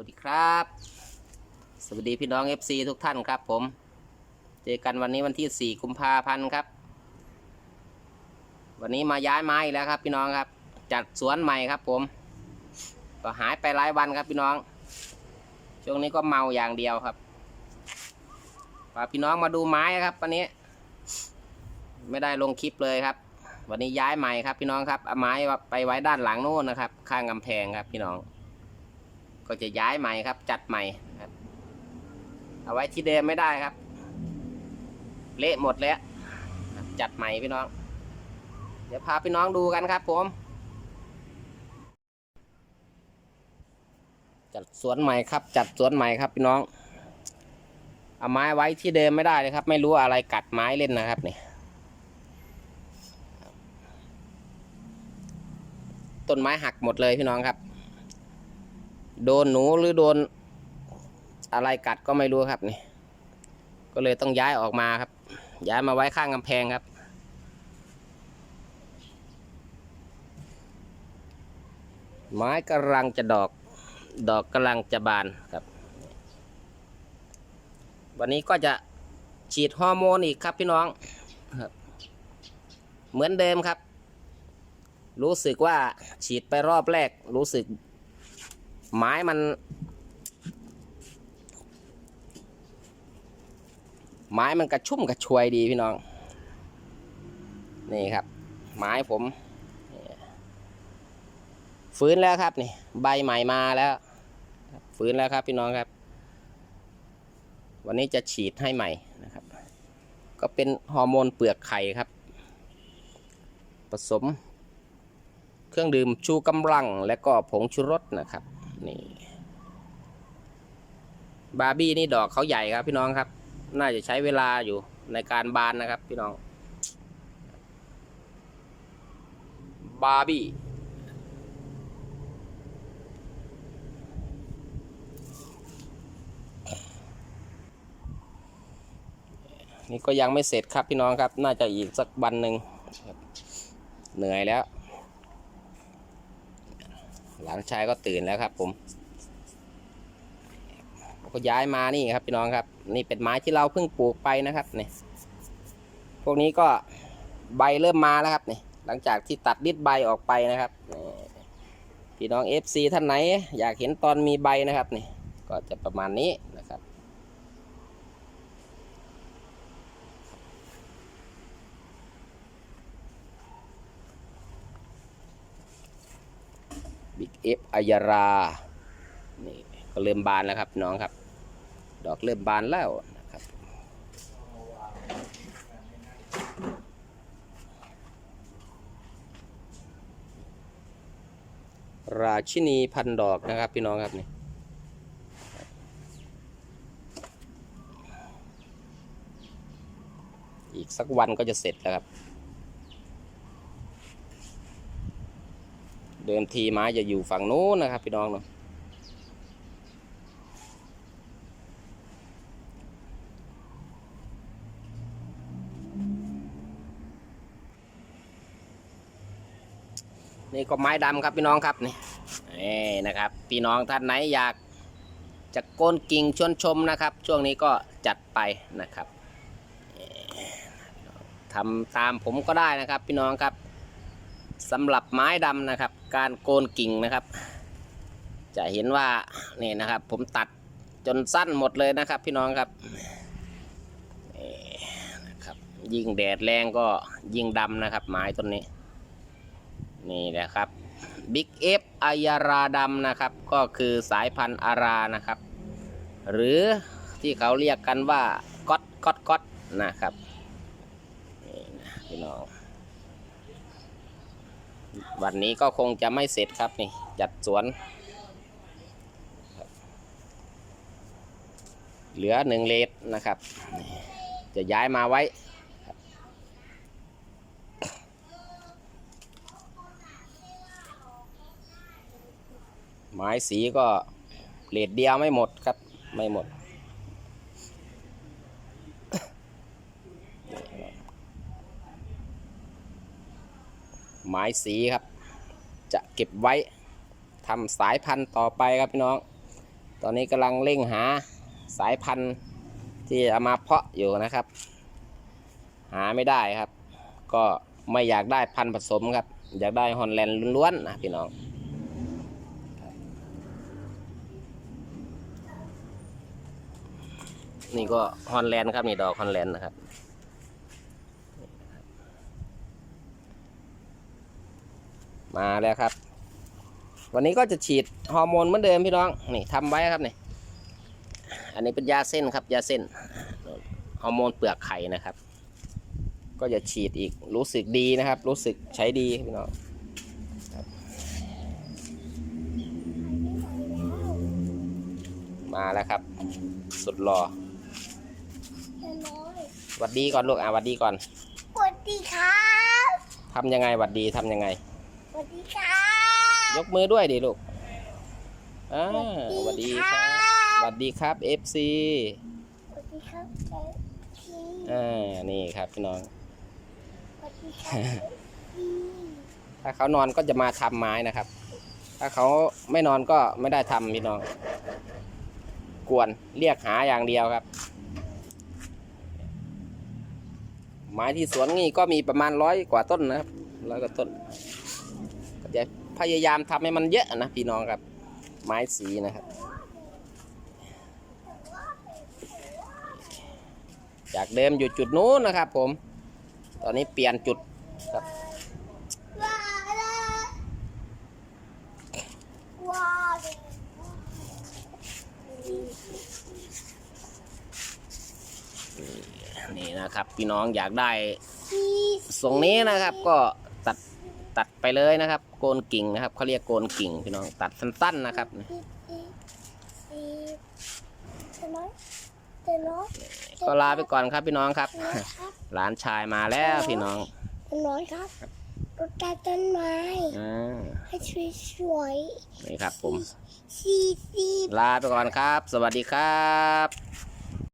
วัสดีครับ สวัสดีพี่น้อง FC ทุกท่านครับผม เจอกันวันนี้วันที่ 4 กุมภาพันธ์ครับ วันนี้มาย้ายไม้แล้วครับพี่น้องครับ จัดสวนใหม่ครับผม ก็หายไปหลายวันครับพี่น้อง ช่วงนี้ก็เมาอย่างเดียวครับพาพี่น้องมาดูไม้ครับวันนี้ ไม่ได้ลงคลิปเลยครับ วันนี้ย้ายใหม่ครับพี่น้องครับเอาไม้ไปไว้ด้านหลังโน้นนะครับ ข้างกำแพงครับพี่น้อง ก็จะย้ายใหม่ครับ จัดใหม่ครับ เอาไว้ที่เดิมไม่ได้ครับ เละหมดแล้วจัดใหม่พี่น้อง เดี๋ยวพาพี่น้องดูกันครับ ผม จัดสวนใหม่ครับ จัดสวนใหม่ครับพี่น้อง เอาไม้ไว้ที่เดิมไม่ได้เลยครับ ไม่รู้อะไรกัดไม้เล่นนะครับนี่ต้นไม้หักหมดเลยพี่น้องครับ โดนหนูหรือโดนอะไรกัดก็ไม่รู้ครับนี่ ก็เลยต้องย้ายออกมาครับ ย้ายมาไว้ข้างกำแพงครับ ไม้กำลังจะดอก ดอกกำลังจะบานครับ วันนี้ก็จะฉีดฮอร์โมนอีกครับพี่น้องครับ เหมือนเดิมครับ รู้สึกว่าฉีดไปรอบแรกรู้สึก ไม้มัน ไม้มันกระชุ่มกระชวยดีพี่น้อง นี่ครับ ไม้ผม ฟื้นแล้วครับนี่ ใบใหม่มาแล้วฟื้นแล้วครับพี่น้องครับ วันนี้จะฉีดให้ใหม่นะครับ ก็เป็นฮอร์โมนเปลือกไข่ครับ ผสม เครื่องดื่มชูกำลังและก็ผงชูรสนะครับ นี่บาร์บี้นี่ดอกเขาใหญ่ครับ พี่น้องครับ น่าจะใช้เวลาอยู่ในการบานนะครับ พี่น้อง บาร์บี้นี่ก็ยังไม่เสร็จครับพี่น้องครับ น่าจะอีกสักวันหนึ่งเหนื่อยแล้ว ลานชายก็ตื่นแล้วครับ ผมก็ย้ายมานี่ครับพี่น้องครับ นี่เป็นไม้ที่เราเพิ่งปลูกไปนะครับนี่พวกนี้ก็ใบเริ่มมาแล้วครับนี่หลังจากที่ตัดดิดใบออกไปนะครับพี่น้อง FC ท่านไหน อยากเห็นตอนมีใบนะครับนี่ก็จะประมาณนี้นะครับ บิ๊กเอฟอายารา นี่ก็เริ่มบานแล้วครับน้องครับ ดอกเริ่มบานแล้วนะครับ ราชินีพันดอกนะครับพี่น้องครับนี่อีกสักวันก็จะเสร็จแล้วครับ เดิมทีไม้จะอยู่ฝั่งนู้นนะครับ พี่น้องเนาะนี่ก็ไม้ดำครับพี่น้องครับนี่นี่นะครับ พี่น้องท่านไหนอยากจะโกนกิ่งชวนชมนะครับ ช่วงนี้ก็จัดไปนะครับทำตามผมก็ได้นะครับ พี่น้องครับ สำหรับไม้ดำนะครับ การโกนกิ่งนะครับ จะเห็นว่านี่นะครับ ผมตัดจนสั้นหมดเลยนะครับ พี่น้องครับนี่นะครับ ยิ่งแดดแรงก็ยิ่งดำนะครับ ไม้ต้นนี้ นี่แหละครับบิ๊กเอฟอายาราดำนะครับ ก็คือสายพันธุ์อารานะครับ หรือที่เขาเรียกกันว่าก๊อตก๊อตก๊อตนะครับนี่นะพี่น้อง วันนี้ก็คงจะไม่เสร็จครับนี่ จัดสวน เหลือหนึ่งเลตนะครับ จะย้ายมาไว้ ไม้สีก็เลตเดียวไม่หมดครับ ไม่หมด ไม้สีครับ จะเก็บไว้ทำสายพันธุ์ต่อไปครับพี่น้อง ตอนนี้กำลังเร่งหาสายพันธุ์ที่เอามาเพาะอยู่นะครับ หาไม่ได้ครับ ก็ไม่อยากได้พันธุ์ผสมครับ อยากได้ฮอลแลนด์ล้วนๆนะพี่น้องนี่ก็ฮอลแลนด์ครับนี่ดอกฮอลแลนด์นะครับ มาแล้วครับ วันนี้ก็จะฉีดฮอร์โมนเหมือนเดิมพี่น้องนี่ทำไว้ครับนี่อันนี้เป็นยาเส้นครับยาเส้นฮอร์โมนเปลือกไข่นะครับ ก็จะฉีดอีกรู้สึกดีนะครับ รู้สึกใช้ดีพี่น้องครับมาแล้วครับ สุดหล่อหวัดดีก่อนลูกอะหวัดดีก่อนสวัสดีครับทำยังไงหวัดดีทำยังไงส วัสดีครับยกมือด้วยดิลูกอ่าสสวัวัสสดีดีคครัรับบสวัสดีครับ FC สวัสดีครับพี่อ่า นี่ครับพี่น้อง สวัสดีครับพี่ถ้าเขานอนก็จะมาทำไม้นะครับ ถ้าเขาไม่นอนก็ไม่ได้ทำพี่น้อง กวนเรียกหาอย่างเดียวครับ ไม้ที่สวนนี่ก็มีประมาณร้อยกว่าต้นนะครับร้อยกว่าต้นก็ จะพยายามทำให้มันเยอะนะพี่น้องครับ ไม้สีนะครับ จากเดิมอยู่จุดนู้นนะครับ ผม ตอนนี้เปลี่ยนจุดครับนี่นะครับ พี่น้องอยากได้ทรงนี้นะครับ ก็ตัด ตัดไปเลยนะครับ โกนกิ่งนะครับเขาเรียกโกนกิ่งพี่น้องตัดสั้นๆนะครับพี่พี่พี่จะน้อยจะน้อยก็ลาไปก่อนครับพี่น้องครับจะน้อยครับหลานชายมาแล้วพี่น้องจะน้อยครับรถใต้ต้นไม้อ่าให้สวยสวยๆนี่ครับผมสีสีลาไปก่อนครับ สวัสดีครับส